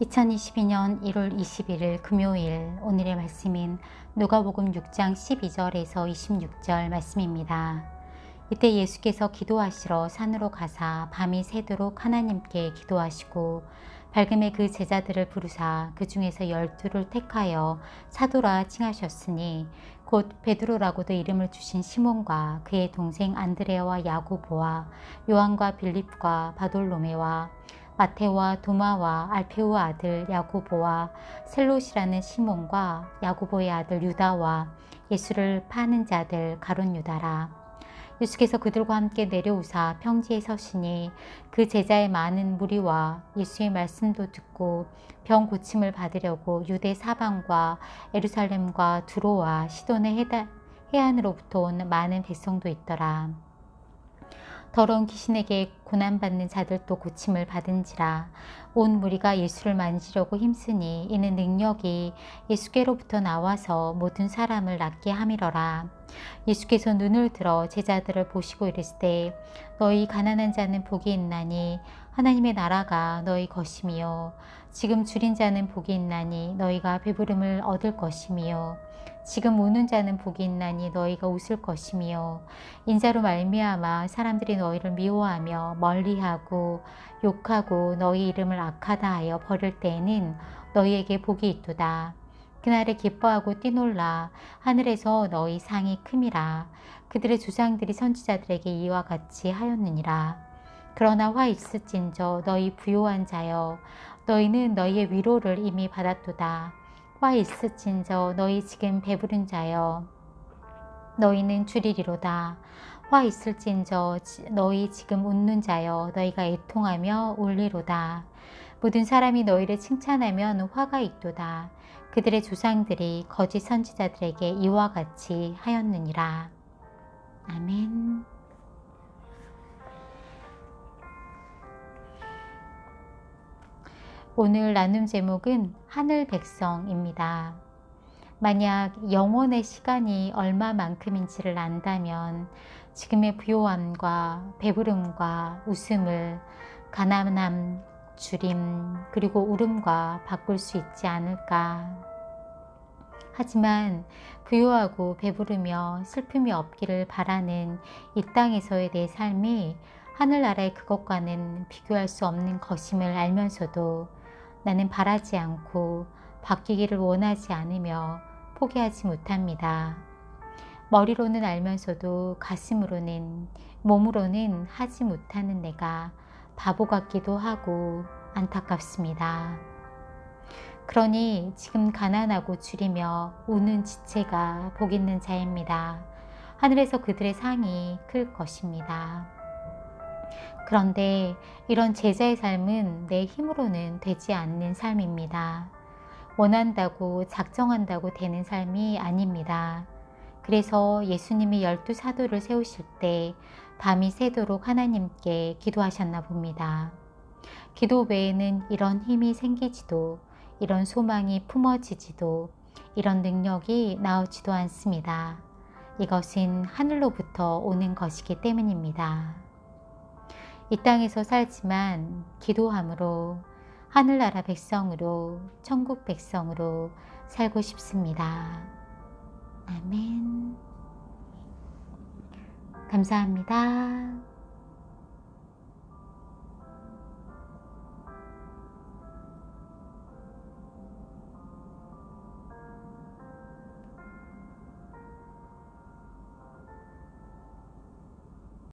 2022년 1월 21일 금요일 오늘의 말씀인 누가복음 6장 12절에서 26절 말씀입니다. 이때 예수께서 기도하시러 산으로 가사 밤이 새도록 하나님께 기도하시고 밝음에 그 제자들을 부르사 그 중에서 열두를 택하여 사도라 칭하셨으니 곧 베드로라고도 이름을 주신 시몬과 그의 동생 안드레와 야고보와 요한과 빌립과 바돌로메와 마테와 도마와 알페우 아들 야고보와 셀롯이라는 시몬과 야고보의 아들 유다와 예수를 파는 자들 가론 유다라. 예수께서 그들과 함께 내려오사 평지에 서시니 그 제자의 많은 무리와 예수의 말씀도 듣고 병 고침을 받으려고 유대 사방과 에루살렘과 두로와 시돈의 해안으로부터 온 많은 백성도 있더라. 더러운 귀신에게 고난받는 자들도 고침을 받은지라 온 무리가 예수를 만지려고 힘쓰니 이는 능력이 예수께로부터 나와서 모든 사람을 낫게 함이러라. 예수께서 눈을 들어 제자들을 보시고 이르시되 너희 가난한 자는 복이 있나니 하나님의 나라가 너희 것이미요. 지금 줄인 자는 복이 있나니 너희가 배부름을 얻을 것이미요. 지금 우는 자는 복이 있나니 너희가 웃을 것이며 인자로 말미암아 사람들이 너희를 미워하며 멀리하고 욕하고 너희 이름을 악하다 하여 버릴 때에는 너희에게 복이 있도다. 그날에 기뻐하고 뛰놀라 하늘에서 너희 상이 큼이라 그들의 조상들이 선지자들에게 이와 같이 하였느니라. 그러나 화 있을진저 너희 부요한 자여 너희는 너희의 위로를 이미 받았도다. 화 있을진저 너희 지금 배부른 자여 너희는 줄이리로다. 화 있을진저 너희 지금 웃는 자여 너희가 애통하며 울리로다. 모든 사람이 너희를 칭찬하면 화가 있도다. 그들의 조상들이 거짓 선지자들에게 이와 같이 하였느니라. 아멘. 오늘 나눔 제목은 하늘 백성입니다. 만약 영혼의 시간이 얼마만큼인지를 안다면 지금의 부요함과 배부름과 웃음을 가난함, 주림, 그리고 울음과 바꿀 수 있지 않을까. 하지만 부요하고 배부르며 슬픔이 없기를 바라는 이 땅에서의 내 삶이 하늘나라의 그것과는 비교할 수 없는 것임을 알면서도 나는 바라지 않고 바뀌기를 원하지 않으며 포기하지 못합니다. 머리로는 알면서도 가슴으로는 몸으로는 하지 못하는 내가 바보 같기도 하고 안타깝습니다. 그러니 지금 가난하고 줄이며 우는 지체가 복 있는 자입니다. 하늘에서 그들의 상이 클 것입니다. 그런데 이런 제자의 삶은 내 힘으로는 되지 않는 삶입니다. 원한다고 작정한다고 되는 삶이 아닙니다. 그래서 예수님이 열두 사도를 세우실 때 밤이 새도록 하나님께 기도하셨나 봅니다. 기도 외에는 이런 힘이 생기지도 이런 소망이 품어지지도 이런 능력이 나오지도 않습니다. 이것은 하늘로부터 오는 것이기 때문입니다. 이 땅에서 살지만 기도함으로 하늘나라 백성으로 천국 백성으로 살고 싶습니다. 아멘. 감사합니다.